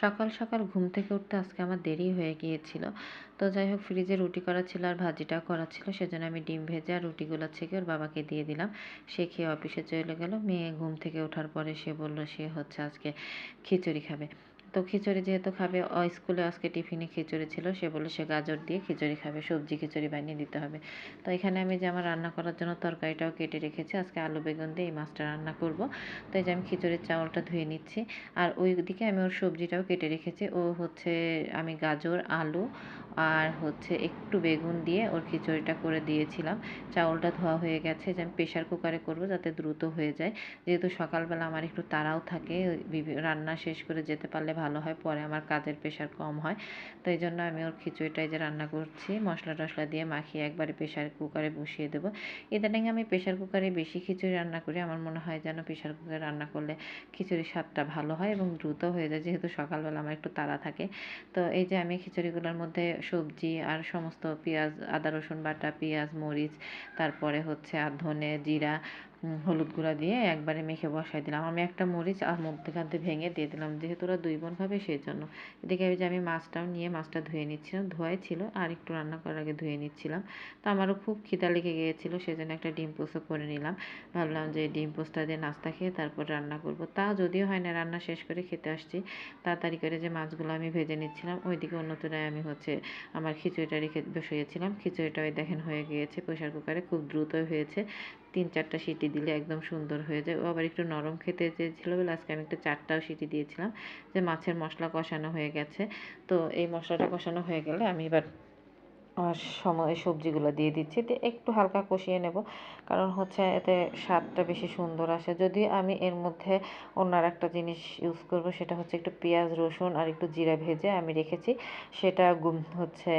সকাল সকাল ঘুম থেকে উঠতে আজকে আমার দেরি হয়ে গিয়েছিল। তো যাই হোক ফ্রিজে রুটি করা ছিল আর ভাজিটাও করা ছিল, সেজন্য আমি ডিম ভেজে আর রুটিগুলো ছেঁকে ওর বাবাকে দিয়ে দিলাম। সে খেয়ে অফিসে চলে গেল। মেয়ে ঘুম থেকে ওঠার পরে সে বলল, সে হচ্ছে আজকে খিচুড়ি খাবে। তো খিচুড়ি যেহেতু খাবে স্কুলে আজকে টিফিনে খিচুড়ি ছিল, সে বলে সে গাজর দিয়ে খিচুড়ি খাবে, সবজি খিচুড়ি বানিয়ে দিতে হবে। তো এখানে আমি যে আমার রান্না করার জন্য তরকারিটাও কেটে রেখেছি, আজকে আলু বেগুন দিয়ে এই মাছটা রান্না করব। তো এই যে আমি খিচুড়ির চাউলটা ধুয়ে নিচ্ছি, আর ওই দিকে আমি ওর সবজিটাও কেটে রেখেছি, ও হচ্ছে আমি গাজর, আলু, আর হচ্ছে একটু বেগুন দিয়ে ওর খিচুড়িটা করে দিয়েছিলাম। চাউলটা ধোয়া হয়ে গেছে যে আমি প্রেশার কুকারে করব যাতে দ্রুত হয়ে যায়। যেহেতু সকালবেলা আমার একটু তাড়াও থাকে রান্না শেষ করে যেতে পারলে ভালো হয়, পরে আমার কাজের প্রেশার কম হয়। তো এই জন্য আমি ওর খিচুড়িটাই যে রান্না করছি, মশলা টশলা দিয়ে মাখিয়ে একবারে প্রেশার কুকারে বসিয়ে দেবো। ইদানিং আমি প্রেশার কুকারে বেশি খিচুড়ি রান্না করি, আমার মনে হয় যেন প্রেশার কুকারে রান্না করলে খিচুড়ির স্বাদটা ভালো হয় এবং দ্রুত হয়ে যায়, যেহেতু সকালবেলা আমার একটু তাড়া থাকে। তো এই যে আমি খিচুড়িগুলোর মধ্যে সবজি আর সমস্ত পেঁয়াজ, আদা রসুন বাটা, পেঁয়াজ, মরিচ, তারপরে হচ্ছে আর ধনে, জিরা হলুদ গুঁড়া দিয়ে একবারে মেখে বসাই দিলাম। আমি একটা মরিচ আর মধ্যখানতে ভেঙে দিয়ে দিলাম। যেহেতু ওরা দুই বোন খাবে সেই জন্য এদিকে যে আমি মাছটাও নিয়ে মাছটা ধুয়ে নিচ্ছিলাম। ধোয়াই ছিল আর একটু রান্না করার আগে ধুয়ে নিচ্ছিলাম। তো আমারও খুব খিদা লেগে গিয়েছিল, সেজন্য একটা ডিম পোস্টও করে নিলাম। ভাবলাম যে ডিম পোস্টটা দিয়ে নাস্তা খেয়ে তারপর রান্না করব। তা যদিও হয় না, রান্না শেষ করে খেতে আসছি। তাড়াতাড়ি করে যে মাছগুলো আমি ভেজে নিচ্ছিলাম, ওইদিকে অন্যতরায় আমি হচ্ছে আমার খিচুড়িটা রেখে বসিয়েছিলাম। খিচুড়িটা ওই দেখেন হয়ে গিয়েছে প্রেশার কুকারে খুব দ্রুত হয়েছে। তিন চারটা সিটি দিলে একদম সুন্দর হয়ে যায়। ও আবার একটু নরম খেতে চেয়েছিলো বলে আজকে আমি একটু চারটাও সিটি দিয়েছিলাম যে মাছের মশলা কষানো হয়ে গেছে। তো এই মশলাটা কষানো হয়ে গেলে আমি এবার সময় সবজিগুলো দিয়ে দিচ্ছি। দিয়ে একটু হালকা কষিয়ে নেব। কারণ হচ্ছে এতে স্বাদটা বেশি সুন্দর আসে। যদি আমি এর মধ্যে অন্য একটা জিনিস ইউজ করব, সেটা হচ্ছে একটু পেঁয়াজ, রসুন আর একটু জিরা ভেজে আমি রেখেছি। সেটা হচ্ছে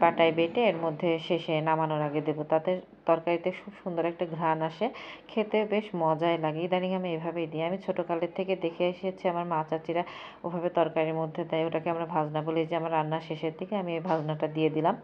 পাটায় বেটে এর মধ্যে শেষে নামানোর আগে দেবো। তাতে তরকারিতে খুব সুন্দর একটা ঘ্রাণ আসে। খেতে বেশ মজাই লাগে। ইদানিং আমি এভাবেই দিই। আমি ছোটোকালের থেকে দেখে এসেছি আমার মা চাচিরা ওভাবে তরকারির মধ্যে দেয়। ওটাকে আমরা ভাজনা বলি যে আমার রান্নার শেষের দিকে আমি এই ভাজনাটা দিয়ে দিলাম।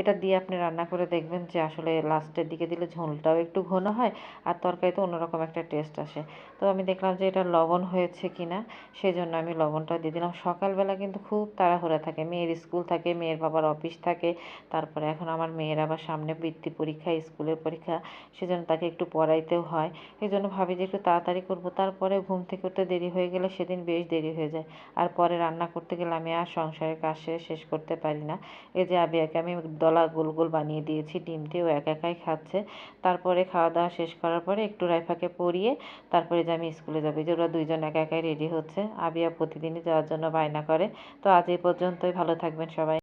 এটা দিয়ে আপনি রান্না করে দেখবেন যে আসলে লাস্টের দিকে দিলে ঝোলটাও একটু ঘন হয় আর তরকারিতে অন্যরকম একটা টেস্ট আসে। তো আমি দেখলাম যে এটা লবণ হয়েছে কি না সেই জন্য আমি লবণটা দিয়ে দিলাম। সকালবেলা কিন্তু খুব তাড়াহুড়া থাকে, মেয়ের স্কুল থাকে, মেয়ের বাবার অফিস থাকে, তারপরে এখন আমার মেয়ের আবার সামনে বৃত্তি পরীক্ষা, স্কুলের পরীক্ষা, সেজন্য তাকে একটু পড়াইতেও হয়। এই জন্য ভাবি যে একটু তাড়াতাড়ি করব, তারপরে ঘুম থেকে উঠতে দেরি হয়ে গেলে সেদিন বেশ দেরি হয়ে যায়। আর পরে রান্না করতে গেলে আমি আর সংসারের কাজ শেষ করতে পারি না। এই যে আবিয়াকে আমি দলা গোল গোল বানিয়ে দিয়েছি, ডিম দিয়ে ও একা একাই খাচ্ছে। তারপরে খাওয়া দাওয়া শেষ করার পরে একটু রাইফাকে পরিয়ে তারপরে যে আমি স্কুলে যাব যে ওরা দুইজন একা একাই রেডি হচ্ছে, আবিয়া প্রতিদিনই যাওয়ার জন্য বায়না করে। তো আজ এই পর্যন্তই, ভালো থাকবেন সবাই।